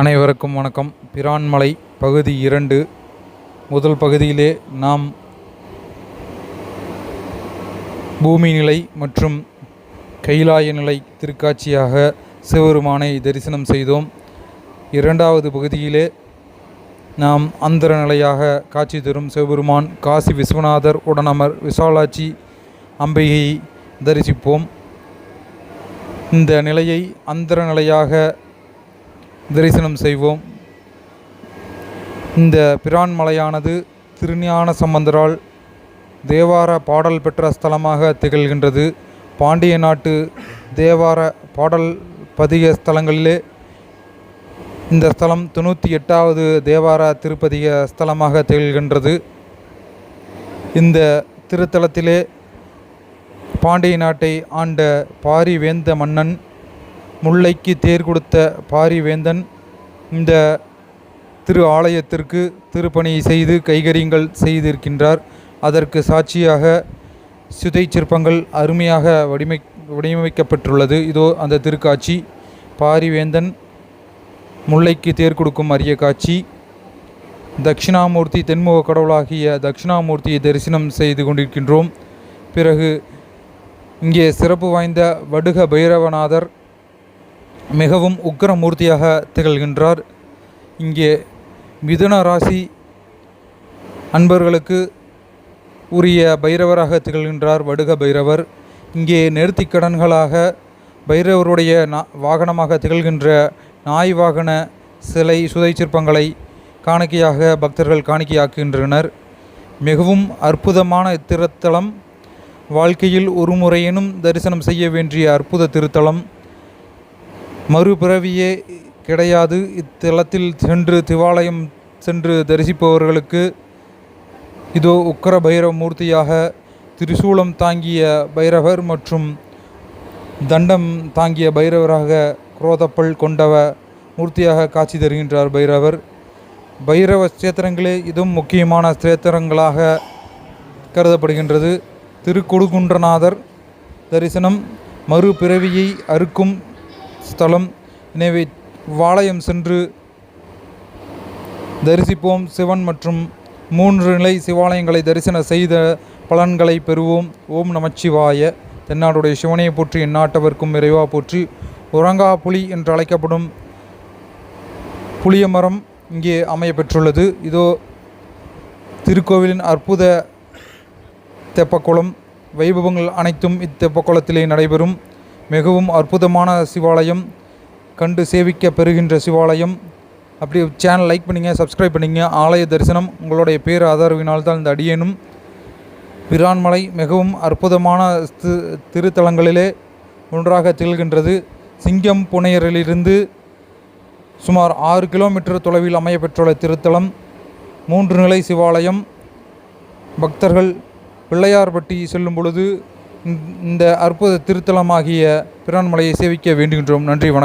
அனைவருக்கும் வணக்கம். பிரான்மலை பகுதி இரண்டு. முதல் பகுதியிலே நாம் பூமி நிலை மற்றும் கைலாய நிலை திருக்காட்சியாக சிவபெருமானை தரிசனம் செய்தோம். இரண்டாவது பகுதியிலே நாம் அந்தர நிலையாக காட்சி தரும் சிவபெருமான் காசி விஸ்வநாதர் உடனமர் விசாலாட்சி அம்பிகையை தரிசிப்போம். இந்த நிலையை அந்தர நிலையாக தரிசனம் செய்வோம். இந்த பிரான் மலையானது திருஞான சம்பந்தரால் தேவார பாடல் பெற்ற ஸ்தலமாக திகழ்கின்றது. பாண்டிய நாட்டு தேவார பாடல் பதிக ஸ்தலங்களிலே இந்த ஸ்தலம் தொண்ணூற்றி எட்டாவது தேவார திருப்பதிக ஸ்தலமாக திகழ்கின்றது. இந்த திருத்தலத்திலே பாண்டிய நாட்டை ஆண்ட பாரி வேந்த மன்னன் முல்லைக்கு தேர் கொடுத்த பாரிவேந்தன் இந்த திரு ஆலயத்திற்கு திருப்பணி செய்து கைகரியங்கள் செய்திருக்கின்றார். அதற்கு சாட்சியாக சுதை சிற்பங்கள் அருமையாக வடிமை வடிவமைக்கப்பட்டுள்ளது. இதோ அந்த திருக்காட்சி. பாரிவேந்தன் முல்லைக்கு தேர் கொடுக்கும் அரிய காட்சி. தட்சிணாமூர்த்தி தென்முக கடவுளாகிய தட்சிணாமூர்த்தியை தரிசனம் செய்து கொண்டிருக்கின்றோம். பிறகு இங்கே சிறப்பு வாய்ந்த வடுக பைரவநாதர் மிகவும் உக்கிரமூர்த்தியாக திகழ்கின்றார். இங்கே மிதுன ராசி அன்பர்களுக்கு உரிய பைரவராக திகழ்கின்றார் வடுக பைரவர். இங்கே நேர்த்திக்கடன்களாக பைரவருடைய நா வாகனமாக திகழ்கின்ற நாய் வாகன சிலை சுதை சிற்பங்களை காணிக்கையாக பக்தர்கள் காணிக்கையாக்குகின்றனர். மிகவும் அற்புதமான இத்திருத்தலம். வாழ்க்கையில் ஒரு முறையினும் தரிசனம் செய்ய வேண்டிய அற்புத திருத்தலம். மறுபிறவியே கிடையாது. இத்தலத்தில் சென்று திவாலயம் சென்று தரிசிப்பவர்களுக்கு இதோ உக்கர பைரவ மூர்த்தியாக திரிசூலம் தாங்கிய பைரவர் மற்றும் தண்டம் தாங்கிய பைரவராக குரோதப்பல் கொண்டவ மூர்த்தியாக காட்சி தருகின்றார் பைரவர். பைரவ ஸ்தேத்திரங்களே இதுவும் முக்கியமான சேத்திரங்களாக கருதப்படுகின்றது. திருக்கொடுகுன்றநாதர் தரிசனம் மறுபிறவியை அறுக்கும் ஸ்தலம் எனவே வாளையம் சென்று தரிசிப்போம். சிவன் மற்றும் மூன்று நிலை சிவாலயங்களை தரிசன செய்த பலன்களை பெறுவோம். ஓம் நமச்சிவாய. தென்னாடுடைய சிவனையை போற்றி எந்நாட்டவர்க்கும் இறைவா போற்றி. உரங்கா புலி என்று அழைக்கப்படும் புளிய மரம் இங்கே அமைய பெற்றுள்ளது இதோ திருக்கோவிலின் அற்புத தெப்பக்குளம். வைபவங்கள் அனைத்தும் இத்தெப்பக்குளத்திலே நடைபெறும். மிகவும் அற்புதமான சிவாலயம். கண்டு சேவிக்க பெறுகின்ற சிவாலயம். அப்படி சேனல் லைக் பண்ணிங்க சப்ஸ்கிரைப் பண்ணிங்க. ஆலய தரிசனம் உங்களுடைய பேர் ஆதரவினால் தான் இந்த அடியேனும். பிரான்மலை மிகவும் அற்புதமான தி- திருத்தலங்களிலே ஒன்றாக திகழ்கின்றது. சிங்கம் புனையரிலிருந்து சுமார் ஆறு கிலோமீட்டர் தொலைவில் அமையப்பெற்றுள்ள திருத்தலம். மூன்று நிலை சிவாலயம். பக்தர்கள் பிள்ளையார்பட்டி செல்லும் பொழுது இந்த அற்புத திருத்தலமாகிய பிரான்மலையை சேவிக்க வேண்டுகின்றோம். நன்றி வணக்கம்.